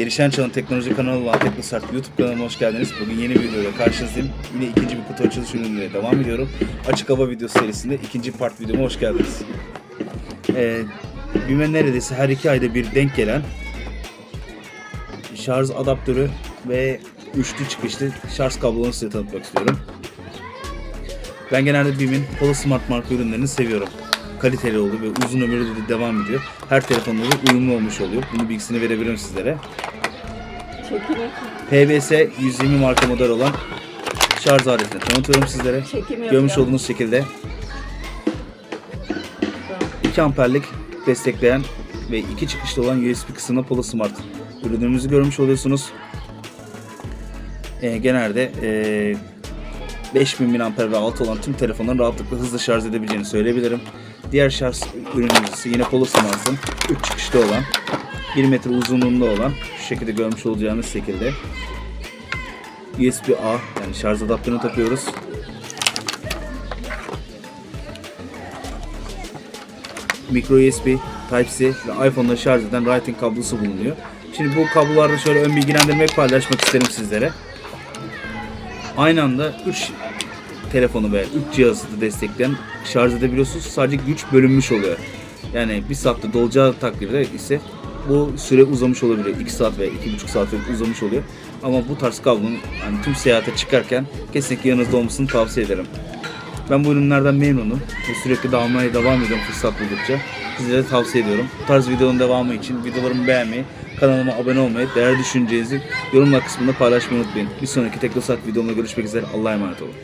Gelişen Çağın Teknoloji kanalı olan Teknosart YouTube kanalıma hoş geldiniz. Bugün yeni bir videoyla karşınızdayım. Yine ikinci bir kutu açılış ürünüyle devam ediyorum. Açık hava videosu serisinde ikinci part videoma hoş geldiniz. Ee, BİM'e neredeyse her iki ayda bir denk gelen şarj adaptörü ve üçlü çıkışlı şarj kablonu size tanıtmak istiyorum. Ben genelde BİM'in Polo Smart marka ürünlerini seviyorum. Kaliteli oldu ve uzun ömürlü de devam ediyor. Her telefonda da uyumlu olmuş oluyor. Bunu bilgisini verebilirim sizlere. Çekimi, PVS 120 marka model olan şarj aletini tanıtıyorum sizlere. Görmüş olduğunuz şekilde 2 amperlik destekleyen ve iki çıkışlı olan USB kısımlı Polo Smart ürünümüzü görmüş oluyorsunuz. Ee, genelde ee, 5000 mAh ve altı olan tüm telefonların rahatlıkla hızlı şarj edebileceğini söyleyebilirim. Diğer şarj ürünümüz yine Polo Smart'ın 3 çıkışlı olan 1 metre uzunluğunda olan şu şekilde görmüş olacağınız şekilde USB-A yani şarj adaptörünü takıyoruz. micro USB, Type-C ve iPhone'da şarj eden Writing kablosu bulunuyor. Şimdi bu kablolarda şöyle ön bilgilendirmeyi paylaşmak isterim sizlere. Aynı anda 3 telefonu ve 3 cihazı da destekleyen şarj edebiliyorsunuz. Sadece güç bölünmüş oluyor. Yani bir saatte dolacağı takdirde ise bu süre uzamış olabilir. 2 saat ve 2,5 saat uzamış oluyor. Ama bu tarz kablonun yani tüm seyahate çıkarken kesinlikle yanınızda olmasını tavsiye ederim. Ben bu ürünlerden memnunum. Ve sürekli de almaya devam ediyorum fırsat buldukça. Sizlere tavsiye ediyorum. Bu tarz videonun devamı için videolarımı beğenmeyi, kanalıma abone olmayı, değerli düşüncenizi yorumlar kısmında paylaşmayı unutmayın. Bir sonraki Teknosat videomda görüşmek üzere. Allah'a emanet olun.